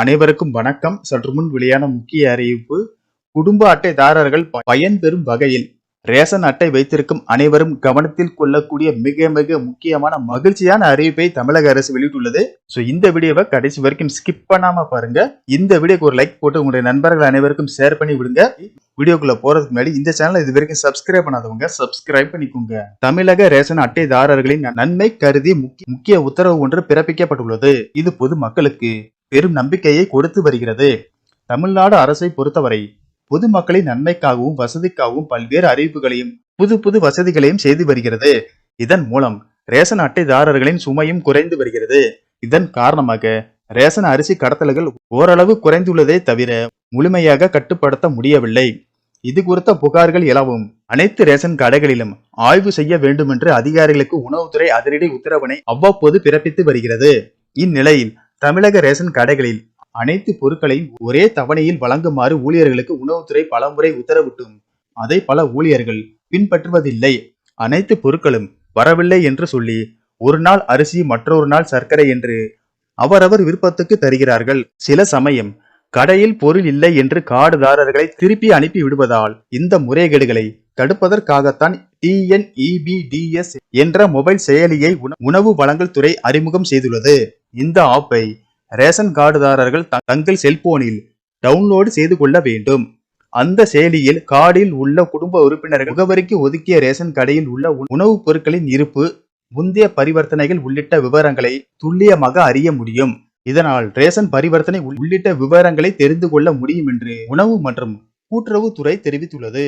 அனைவருக்கும் வணக்கம். சற்று முன் வெளியான முக்கிய அறிவிப்பு. குடும்ப அட்டைதாரர்கள் பயன்பெறும் வகையில் ரேஷன் அட்டை வைத்திருக்கும் அனைவரும் கவனத்தில் கொள்ளக்கூடிய மிக மிக முக்கியமான மகிழ்ச்சியான அறிவிப்பை தமிழக அரசு வெளியிட்டுள்ளது. ஸோ இந்த வீடியோவை கடைசி வரைக்கும் ஸ்கிப் பண்ணாம பாருங்க. இந்த வீடியோக்கு ஒரு லைக் போட்டு உங்களுடைய நண்பர்கள் அனைவருக்கும் ஷேர் பண்ணி விடுங்க. வீடியோக்குள்ள போறதுக்கு முன்னாடி இந்த சேனலை இது வரைக்கும் சப்ஸ்கிரைப் பண்ணாதவங்க சப்ஸ்கிரைப் பண்ணிக்கோங்க. தமிழக ரேஷன் அட்டைதாரர்களின் நன்மை கருதி முக்கிய உத்தரவு ஒன்று பிறப்பிக்கப்பட்டுள்ளது. இது பொது மக்களுக்கு பெரும் நம்பிக்கையை கொடுத்து வருகிறது. தமிழ்நாடு அரசை பொறுத்தவரை பொதுமக்களின் நன்மைக்காகவும் வசதிக்காகவும் பல்வேறு அறிவிப்புகளையும் புது புது வசதிகளையும் செய்து வருகிறது. இதன் மூலம் ரேஷன் அட்டைதாரர்களின் சுமையும் குறைந்து வருகிறது. இதன் காரணமாக ரேஷன் அரிசி கடத்தல்கள் ஓரளவு குறைந்துள்ளதே தவிர முழுமையாக கட்டுப்படுத்த முடியவில்லை. இது குறித்த புகார்கள் எழவும் அனைத்து ரேஷன் கடைகளிலும் ஆய்வு செய்ய வேண்டும் என்று அதிகாரிகளுக்கு உணவுத்துறை அதிரடி உத்தரவினை அவ்வப்போது பிறப்பித்து வருகிறது. இந்நிலையில் தமிழக ரேஷன் கடைகளில் அனைத்து பொருட்களையும் ஒரே தவணையில் வழங்குமாறு ஊழியர்களுக்கு உணவுத்துறை பலமுறை உத்தரவிட்டும். அதை பல ஊழியர்கள் பின்பற்றுவதில்லை. அனைத்து பொருட்களும் வரவில்லை என்று சொல்லி ஒரு நாள் அரிசி மற்றொரு நாள் சர்க்கரை என்று அவரவர் விருப்பத்துக்கு தருகிறார்கள். சில சமயம் கடையில் பொருள் இல்லை என்று கார்டுதாரர்களை திருப்பி அனுப்பி விடுவதால் இந்த முறைகேடுகளை தடுப்பதற்காகத்தான் டிஎன்இபிடிஎஸ் என்ற மொபைல் செயலியை உண- உணவு வழங்கல் துறை அறிமுகம் செய்துள்ளது. இந்த ஆப்பை ரேஷன் கார்டுதாரர்கள் தங்கள் செல்போனில் டவுன்லோடு செய்து கொள்ள வேண்டும். அந்த செயலியில் கார்டில் உள்ள குடும்ப உறுப்பினர்கள் முகவரிக்கு ஒதுக்கிய ரேஷன் கடையில் உள்ள உணவுப் பொருட்களின் இருப்பு முந்தைய பரிவர்த்தனைகள் உள்ளிட்ட விவரங்களை துல்லியமாக அறிய முடியும். இதனால் ரேஷன் பரிவர்த்தனை உள்ளிட்ட விவரங்களை தெரிந்து கொள்ள முடியும் என்று உணவு மற்றும் கூட்டுறவுத்துறை தெரிவித்துள்ளது.